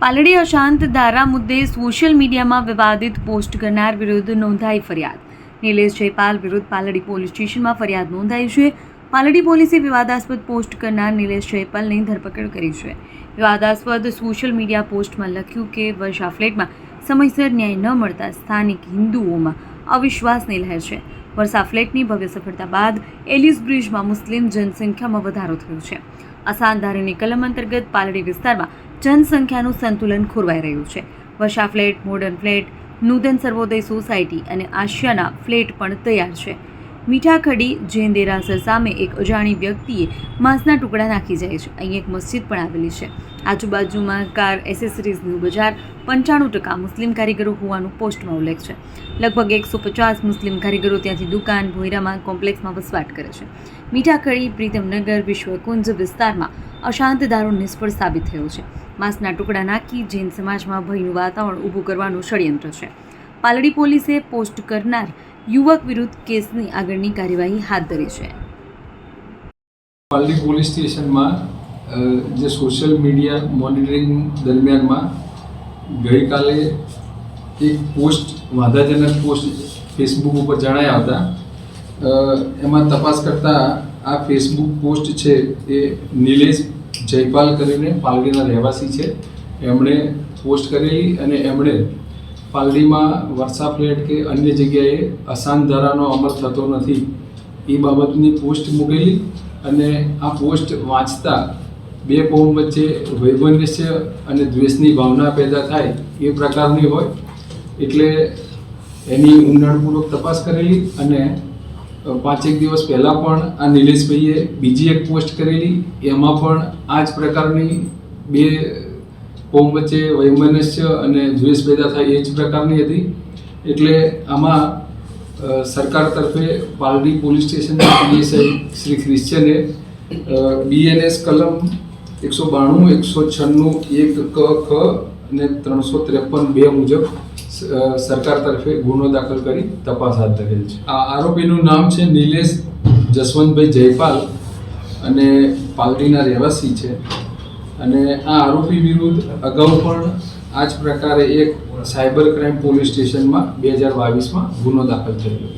પાલડી અશાંત ધારા મુદ્દે સોશિયલ મીડિયામાં વિવાદિત પોસ્ટ કરનાર વિરુદ્ધ નોંધાઈ ફરિયાદ. નિલેશ જયપાલ વિરુદ્ધ પાલડી પોલીસ સ્ટેશનમાં ફરિયાદ નોંધાઈ છે. પાલડી પોલીસે વિવાદાસ્પદ પોસ્ટ કરનાર નિલેશ જયપાલની ધરપકડ કરી છે. વિવાદાસ્પદ સોશિયલ મીડિયા પોસ્ટમાં લખ્યું કે, વર્ષા ફ્લેટમાં સમયસર ન્યાય ન મળતા સ્થાનિક હિન્દુઓમાં અવિશ્વાસની લહેર છે. વર્ષા ફ્લેટની ભવ્ય સફળતા બાદ એલિસ બ્રિજમાં મુસ્લિમ જનસંખ્યામાં વધારો થયો છે. આસાન ધારાની કલમ અંતર્ગત પાલડી વિસ્તારમાં જનસંખ્યાનું સંતુલન ખોરવાઈ રહ્યું છે. Vasha flat, modern flat Nutan Sarvoday society અને આશિયાના ફ્લેટ પણ તૈયાર છે. મીઠાખડી જૈન દેરાસર સામે એક અજાણી વ્યક્તિએ માંસના ટુકડા નાખી જાય છે. અહીં એક મસ્જિદ પણ આવેલી છે. આજુબાજુમાં કાર એસેસરીઝનું બજાર પંચાણું ટકા મુસ્લિમ કારીગરો હોવાનું પોસ્ટમાં ઉલ્લેખ છે. લગભગ એકસો પચાસ મુસ્લિમ કારીગરો ત્યાંથી દુકાન, ભોયરામાં, કોમ્પ્લેક્સમાં વસવાટ કરે છે. મીઠાખડી, પ્રીતમનગર, વિશ્વકુંજ વિસ્તારમાં અશાંત દારૂણ નિષ્ફળ સાબિત થયો છે. માંસના ટુકડા નાખી જૈન સમાજમાં ભયનું વાતાવરણ ઊભું કરવાનું ષડયંત્ર છે. પાલડી પોલીસે પોસ્ટ કરનાર યુવક વિરુદ્ધ કેસની આગળની કાર્યવાહી હાથ ધરી છે. પાલડી પોલીસ સ્ટેશનમાં જે સોશિયલ મીડિયા મોનિટરિંગ દરમિયાનમાં ગઈકાલે એક પોસ્ટ, વાંધાજનક પોસ્ટ ફેસબુક ઉપર જણાયા હતા. એમાં તપાસ કરતા આ ફેસબુક પોસ્ટ છે એ નિલેશ જયપાલ કરીને પાલડીના રહેવાસી છે. એમણે પોસ્ટ કરેલી અને એમણે પાલડીમાં વર્ષા ફ્લેટ કે અન્ય જગ્યાએ અસાન ધારાનો અમલ થતો નથી. એ બાબતની પોસ્ટ મૂકેલી અને આ પોસ્ટ વાંચતા બે કોમ વચ્ચે વૈભન્ય અને દ્વેષની ભાવના પેદા થાય એ પ્રકારની હોય. એટલે એની ઊંડાણપૂર્વક તપાસ કરેલી અને પાંચેક દિવસ પહેલાં પણ આ નિલેશભાઈએ બીજી એક પોસ્ટ કરેલી. એમાં પણ આ જ પ્રકારની બે કોમ વચ્ચે વૈમનસ્ય અને દ્વેષ પેદા થાય એ જ પ્રકારની હતી. એટલે આમાં સરકાર તરફે પાલડી પોલીસ સ્ટેશનના પીએસઆઈ શ્રી ક્રિશ્ચને બીએનએસ કલમ એકસો બાણું, એકસો છન્નું, એક ક, ખ અને ત્રણસો ત્રેપન બે મુજબ સરકાર તરફે ગુનો દાખલ કરી તપાસ હાથ ધરેલ છે. આ આરોપીનું નામ છે નિલેશ જસવંતભાઈ જયપાલ અને પાલડીના રહેવાસી છે. અને આ આરોપી વિરુદ્ધ અગાઉ પણ આ જ પ્રકારે એક સાયબર ક્રાઇમ પોલીસ સ્ટેશનમાં બે હજાર બાવીસમાં ગુનો દાખલ થયેલો